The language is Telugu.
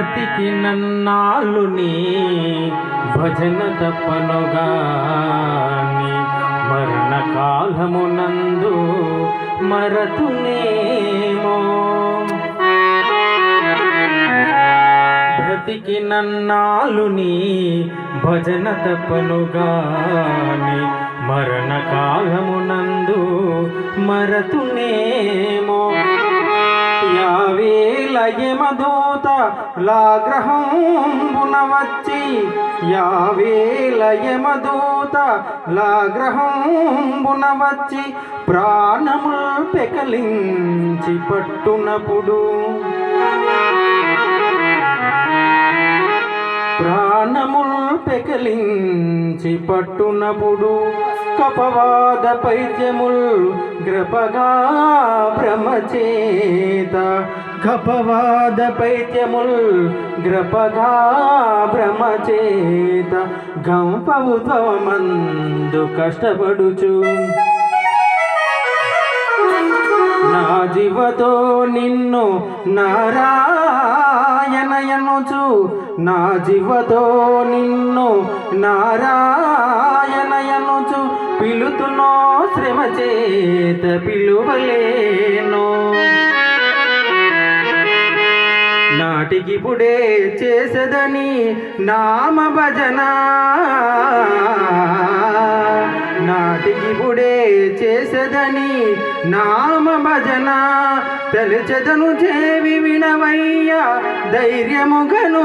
బ్రతికి నన్నాళ్ళు నీ భజన తప్పనుగాని మరణ కాలమునందు మరతునేమో. బ్రతికి నన్నాళ్ళు నీ భజన తప్పనుగాని మరణ కాలమునందు మరతునేమో. యావే యమదూత లాగ్రహంబున వచ్చి యావేల యమదూత లాగ్రహంబున వచ్చి ప్రాణముల్ పెకలించి పట్టునప్పుడు ప్రాణముల్ పెకలించి పట్టునప్పుడు కపవాద పైద్యముల్ గ్రపగా భ్రమచేత కపవాద పైత్యముల్ గ్రపగా భ్రమచేత గంపవుతమందు కష్టపడుచు. నా జీవతో నిన్ను నారాయణయనుచు. నా జీవతో నిన్ను నారాయణయనుచు. పిలుతునో శ్రమ చేత పిలువలేను. నాటికి పుడే చేసదని నామ భజన. నాటికి పుడే చేసదని నామ భజన. తెలిచెదను చేవి వినవయ్య ధైర్యముగను